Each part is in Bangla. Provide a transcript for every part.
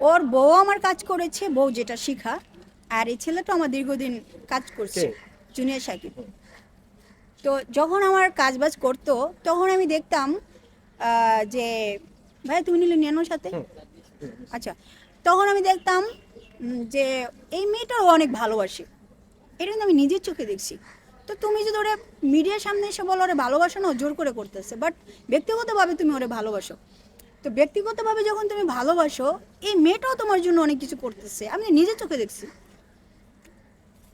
ওর বউ আমার কাজ করেছে বউ যেটা শিখা আর এই ছেলেটা আমার দীর্ঘদিন কাজ করছে? জুনিয়র সাকিব। তো যখন আমার কাজ বাজ করতো তখন আমি দেখতাম যে ভাই তুমি নিলে নেনোর সাথে? আচ্ছা তখন আমি দেখতাম যে এই মেয়েটাও অনেক ভালোবাসে। এটা কিন্তু আমি নিজের চোখে দেখছি। তো তুমি যদি ওরে মিডিয়ার সামনে এসে বলো ওরে ভালোবাসো না জোর করে করতেছে। বাট ব্যক্তিগতভাবে তুমি ওরে ভালোবাসো। তো ব্যক্তিগতভাবে যখন তুমি ভালোবাসো, এই মেয়েটাও তোমার জন্য অনেক কিছু করতেছে। আমি নিজের চোখে দেখছি।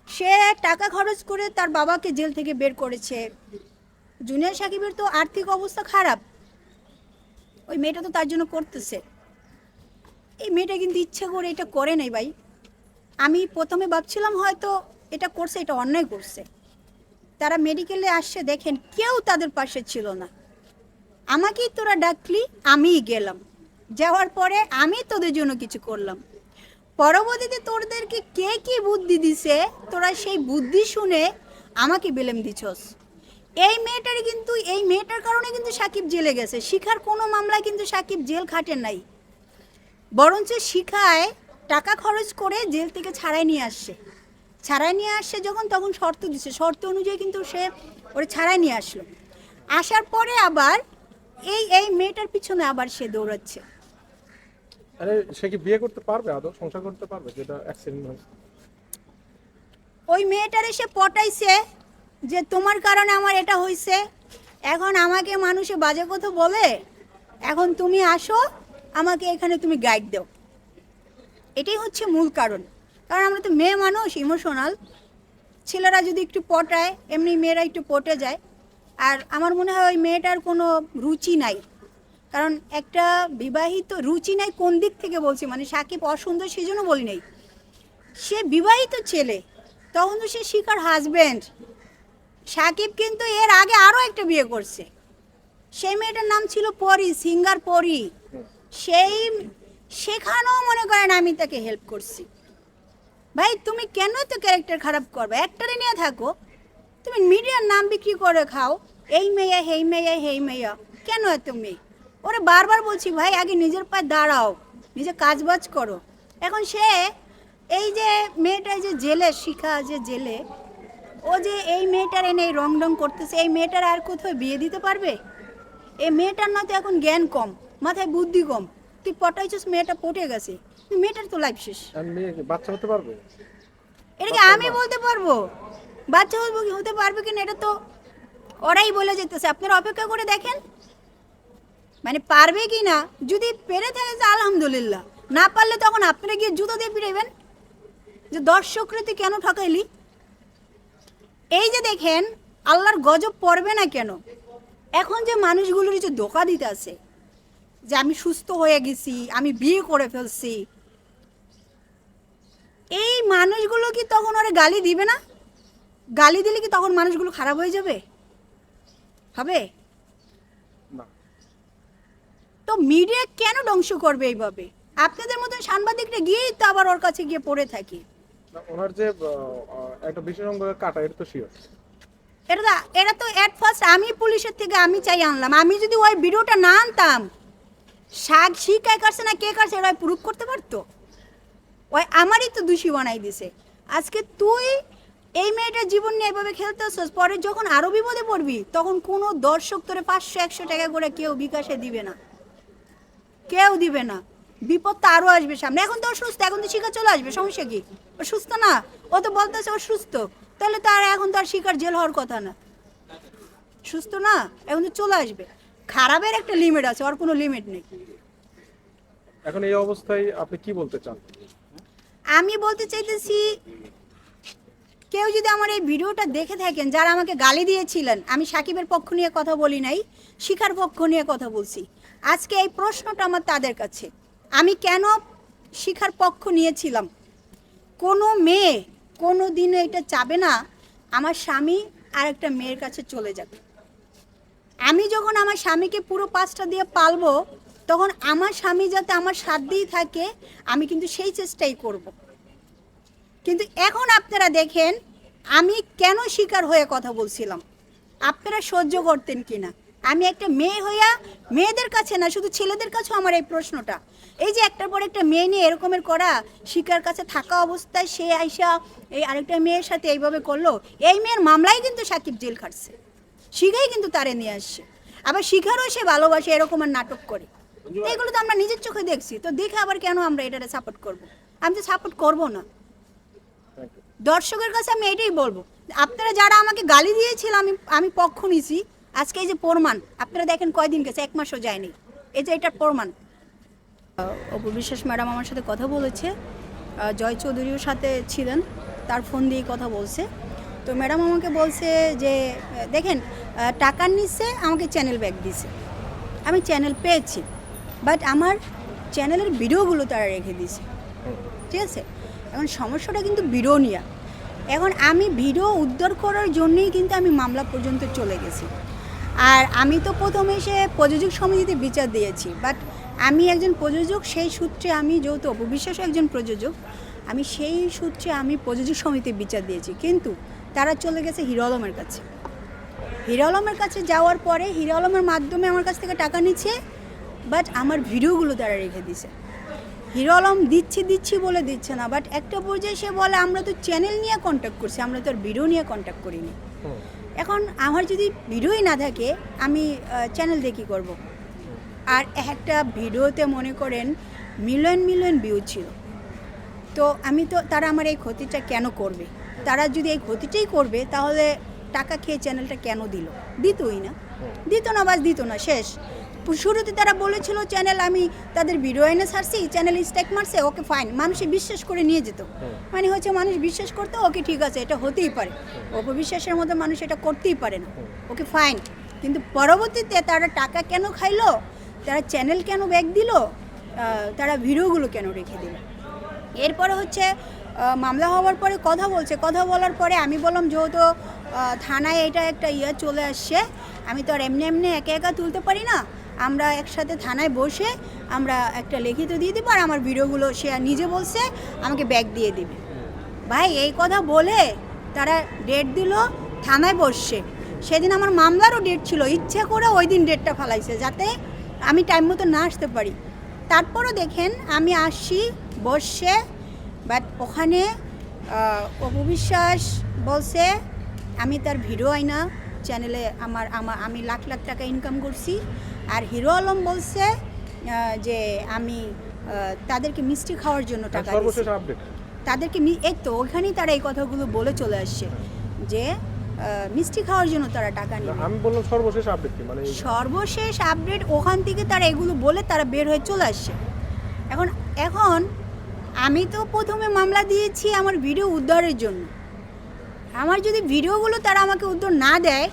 সে টাকা খরচ করে তার বাবাকে জেল থেকে বের করেছে। জুনিয়র সাকিবের তো আর্থিক অবস্থা খারাপ। ওই মেয়েটা তো তার জন্য করতেছে। এই মেয়েটা কিন্তু ইচ্ছা করে এটা করে নাই ভাই। আমি প্রথমে ভাবছিলাম হয়তো এটা করছে, এটা অন্যায় করছে। তারা মেডিকেলে আসছে, দেখেন কেউ তাদের পাশে ছিল না। আমাকেই তোরা ডাকলি, আমিই গেলাম। যাওয়ার পরে আমি তোদের জন্য কিছু করলাম। পরবর্তীতে তোদেরকে কে কি বুদ্ধি দিছে, তোরা সেই বুদ্ধি শুনে আমাকে বেলেম দিছস। এই মেয়েটারই কিন্তু, এই মেয়েটার কারণে কিন্তু সাকিব জেলে গেছে। শিখার কোনো মামলায় কিন্তু সাকিব জেল খাটে নাই। বরঞ্চ শিখায় টাকা খরচ করে জেল থেকে ছাড়াই নিয়ে আসছে। ছাড়াই নিয়ে আসছে যখন, তখন শর্ত দিছে। শর্ত অনুযায়ী কিন্তু সে ওরে ছাড়াই নিয়ে আসলো। আসার পরে আবার এই এই মেয়েটার পিছনে আবার সে দৌড়াচ্ছে। আরে সে কি বিয়ে করতে পারবে? আদৌ সংসার করতে পারবে? যেটা অ্যাক্সিডেন্ট হয়েছে ওই মেয়েটার এসে পটাইছে যে তোমার কারণে আমার এটা হইছে। এখন আমাকে মানুষে বাজে কথা বলে এখন তুমি আসো আমাকে এখানে তুমি গাইড দাও। এটাই হচ্ছে মূল কারণ। কারণ আমরা তো মেয়ে মানুষ ইমোশনাল ছেলেরা যদি একটু পটায় এমনি মেয়েরা একটু পটে যায়। আর আমার মনে হয় ওই মেয়েটার কোনো রুচি নাই। কারণ একটা বিবাহিত, রুচি নাই কোন দিক থেকে বলছি? মানে সাকিব অসুন্দর সেই জন্য বলি নাই। সে বিবাহিত ছেলে, তখন তো সে শিকার হাজব্যান্ড সাকিব কিন্তু এর আগে আরও একটা বিয়ে করছে। সেই মেয়েটার নাম ছিল পরি সিঙ্গার পরি। সেই, সেখানেও মনে করেন আমি তাকে হেল্প করছি। ভাই, তুমি কেন তো ক্যারেক্টার খারাপ করবে? একটারে নিয়ে থাকো। তুমি মিডিয়ার নাম বিক্রি করে খাও। এই মেয়ে হেই মেয়ে হেই মেয়া। কেন তুমি? ওরে বারবার বলছি ভাই আগে নিজের পায়ে দাঁড়াও। নিজে কাজবাজ করো। এখন সে এই যে মেয়েটা যে জেলে শিখা যে জেলে ও যে এই মেয়েটার এনে রং রং করতেছে এই মেয়েটার আর কোথাও বিয়ে দিতে পারবে? এই মেয়েটার না তো এখন জ্ঞান কম মাথায় বুদ্ধি কম। তুই পটাইছিস মেয়েটা পটে গেছে। মেয়েটার তো লাইফ শেষ। কি বাচ্চা হতে পারবে? এটাকে আমি বলতে পারব? বাচ্চা হতে পারবে কিনা এটা তো ওরাই বলে যেতেছে। আপনারা অপেক্ষা করে দেখেন। মানে পারবে কি না যদি পেরে থাকে তো আলহামদুলিল্লাহ। না পারলে তখন আপনারা গিয়ে জুতো দিয়ে ফিরাইবেন যে দর্শকরা তুই কেন ঠকাইলি? এই যে দেখেন, আল্লাহর গজব পড়বে না কেন? এখন যে মানুষগুলোর যে ধোকা দিতে আছে, যে আমি সুস্থ হয়ে গেছি, আমি বিয়ে করে ফেলছি, এই মানুষগুলো কি তখন ওরা গালি দিবে না? গালি দিলে কি তখন মানুষগুলো খারাপ হয়ে যাবে? হবে? তো মিডিয়া কেন ধ্বংস করবে এইভাবে? আপনাদের মতন সাংবাদিকরা গিয়েই তো আবার ওর কাছে গিয়ে পড়ে থাকি। ওনার যে একটা বিশেষ অঙ্গ কাটা এটা তো শিওর এটা এটা তো অ্যাট ফার্স্ট আমি পুলিশের থেকে আমি চাই আনলাম। আমি যদি ওই ভিডিওটা না আনতাম শাক শিকায় কাটছে না কে কাটছে এটা প্রুভ করতে পারতো? ওই আমারই তো দোষী বানাই দিছে। আজকে তুই এই মেয়েটার জীবন নিয়ে এভাবে খেলতে আসছিস? পরে যখন আরও বিপদে পড়বি তখন কোনো দর্শক তোরে পাঁচশো একশো টাকা করে কেউ বিকাশে দিবে না। কেউ দিবে না। বিপদ তো আরও আসবে সামনে। এখন তো সুস্থ এখন তো শিকার চলে আসবে সমস্যা কি? ও সুস্থ না? ও তো বলতেছে ও সুস্থ। তাহলে তার এখন তো আর শিকার জেল হওয়ার কথা না। সুস্থ না? এখন তো চলে আসবে। খারাপের একটা লিমিট আছে ওর কোনো লিমিট নেই। এখন এই অবস্থায় আপনি কি বলতে চান? আমি বলতে চাইতেছি কেউ যদি আমার এই ভিডিওটা দেখে থাকেন, যারা আমাকে গালি দিয়েছিলেন, আমি সাকিবের পক্ষ নিয়ে কথা বলি নাই, শিখার পক্ষ নিয়ে কথা বলছি। আজকে এই প্রশ্নটা আমার তাদের কাছে। আমি কেন শিখার পক্ষ নিয়েছিলাম? কোনো মেয়ে কোনো দিনও এটা চাবে না, আমার স্বামী আর একটা মেয়ের কাছে চলে যাবে। আমি যখন আমার স্বামীকে পুরো পাঁচটা দিয়ে পালবো, তখন আমার স্বামী যাতে আমার সাধ্যেই থাকে, আমি কিন্তু সেই চেষ্টাই করব। কিন্তু এখন আপনারা দেখেন, আমি কেন শিকার হয়ে কথা বলছিলাম? আপনারা সহ্য করতেন কিনা? আমি একটা মেয়ে হইয়া মেয়েদের কাছে না, শুধু ছেলেদের কাছেও আমার এই প্রশ্নটা। এই যে একটার পর একটা মেয়ে নিয়ে এরকমের করা, শিকার কাছে থাকা অবস্থায় সে আইসা এই আরেকটা মেয়ের সাথে এইভাবে করল, এই মেয়ের মামলায় কিন্তু সাকিব জেল খাটছে। শিখাই কিন্তু তারে নিয়ে আসছে। আবার শিখারও সে ভালোবাসে, এরকম আর নাটক করে। এগুলো তো আমরা নিজের চোখে দেখছি। তো দেখে আবার কেন আমরা এটারে সাপোর্ট করব? আমি তো সাপোর্ট করব না। দর্শকের কাছে আমি এটাই বলব। আপনারা যারা আমাকে গালি দিয়েছিল, আমি আমি পক্ষ নিছি। আজকে এই যে প্রমাণ, আপনারা দেখেন কয়দিন গেছে, এক মাসও যায়নি। এই যে এটার প্রমাণ। অপু বিশ্বাস ম্যাডাম আমার সাথে কথা বলেছে। জয় চৌধুরীর সাথে ছিলেন, তার ফোন দিয়ে কথা বলছে। তো ম্যাডাম আমাকে বলছে যে দেখেন টাকার নিচ্ছে আমাকে চ্যানেল ব্যাক দিছে। আমি চ্যানেল পেয়েছি বাট আমার চ্যানেলের ভিডিওগুলো তারা রেখে দিয়েছে। ঠিক আছে? এখন সমস্যাটা কিন্তু ভিডিও নিয়ে এখন আমি ভিডিও উদ্ধার করার জন্যই কিন্তু আমি মামলা পর্যন্ত চলে গেছি। আর আমি তো প্রথমে সে প্রযোজক সমিতিতে বিচার দিয়েছি বাট আমি একজন প্রযোজক, সেই সূত্রে আমি যেহেতু অপবিশ্বাস একজন প্রযোজক, আমি সেই সূত্রে আমি প্রযোজক সমিতিতে বিচার দিয়েছি। কিন্তু তারা চলে গেছে হিরো আলমের কাছে। হিরো আলমের কাছে যাওয়ার পরে হিরো আলমের মাধ্যমে আমার কাছ থেকে টাকা নিচ্ছে বাট আমার ভিডিওগুলো তারা রেখে দিছে হিরো আলম দিচ্ছি দিচ্ছি বলে দিচ্ছে না বাট একটা পর্যায়ে সে বলে আমরা তো চ্যানেল নিয়ে কন্ট্যাক্ট করছি আমরা তো আর ভিডিও নিয়ে কন্ট্যাক্ট করিনি। এখন আমার যদি ভিডিওই না থাকে আমি চ্যানেল দিয়ে কী করব? আর একটা ভিডিওতে মনে করেন মিলিয়ন মিলিয়ন ভিউ ছিল। তো আমি তো তারা আমার এই ক্ষতিটা কেন করবে? তারা যদি এই ক্ষতিটাই করবে তাহলে টাকা খেয়ে চ্যানেলটা কেন দিল? দিতই না। দিত না বাস দিত না শেষ। শুরুতে তারা বলেছিল চ্যানেল আমি তাদের ভিডিও এনে ছাড়ছি চ্যানেল স্ট্যাক মারছে ওকে ফাইন মানুষে বিশ্বাস করে নিয়ে যেত। মানে হচ্ছে মানুষ বিশ্বাস করতো ওকে ঠিক আছে এটা হতেই পারে। অপবিশ্বাসের মতো মানুষ এটা করতেই পারে না। ওকে ফাইন কিন্তু পরবর্তীতে তারা টাকা কেন খাইলো? তারা চ্যানেল কেন ব্যাক দিল? তারা ভিডিওগুলো কেন রেখে দিল? এরপরে হচ্ছে মামলা হওয়ার পরে কথা বলছে। কথা বলার পরে আমি বললাম যেহেতু থানায় এটা একটা ইয়ে চলে আসছে। আমি তো আর এমনি এমনি একা একা তুলতে পারি না। আমরা একসাথে থানায় বসে আমরা একটা লিখিত দিয়ে দিব আর আমার ভিডিওগুলো সে নিজে বলছে, আমাকে ব্যাগ দিয়ে দিবে। ভাই, এই কথা বলে তারা ডেট দিল, থানায় বসছে। সেদিন আমার মামলারও ডেট ছিল, ইচ্ছে করে ওই দিন ডেটটা ফালাইছে যাতে আমি টাইম মতো না আসতে পারি। তারপরও দেখেন, আমি আসছি, বসছে বাট ওখানে অপবিশ্বাস বলছে আমি তার ভিডিও আইনা চ্যানেলে আমার আমার আমি লাখ লাখ টাকা ইনকাম করছি। আর হিরো আলম বলছে যে আমি তাদেরকে মিষ্টি খাওয়ার জন্য টাকা তাদেরকে এই তো ওখানেই তারা এই কথাগুলো বলে চলে আসছে যে মিষ্টি খাওয়ার জন্য তারা টাকা নেবে। আমি বললাম সর্বশেষ আপডেট কি? মানে সর্বশেষ আপডেট ওখান থেকে তারা এগুলো বলে তারা বের হয়ে চলে আসছে। এখন এখন আমি তো প্রথমে মামলা দিয়েছি আমার ভিডিও উদ্ধারের জন্য। আমার যদি ভিডিওগুলো তারা আমাকে উত্তর না দেয়,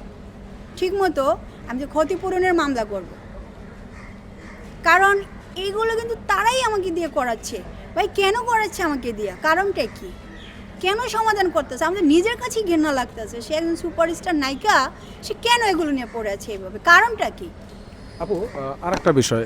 ঠিকমতো আমি তো ক্ষতিপূরণের মামলা করব। কারণ এইগুলো কিন্তু তারাই আমাকে দিয়ে করাচ্ছে। ভাই, কেন করাচ্ছে আমাকে দিয়ে? কারণটা কি? কেন সমাধান করতেছে? আমাদের নিজের কাছেই ঘৃণা লাগতেছে। সে একজন সুপারস্টার নায়িকা, সে কেন এগুলো নিয়ে পড়ে আছে এইভাবে? কারণটা কি? আপু আর একটা বিষয়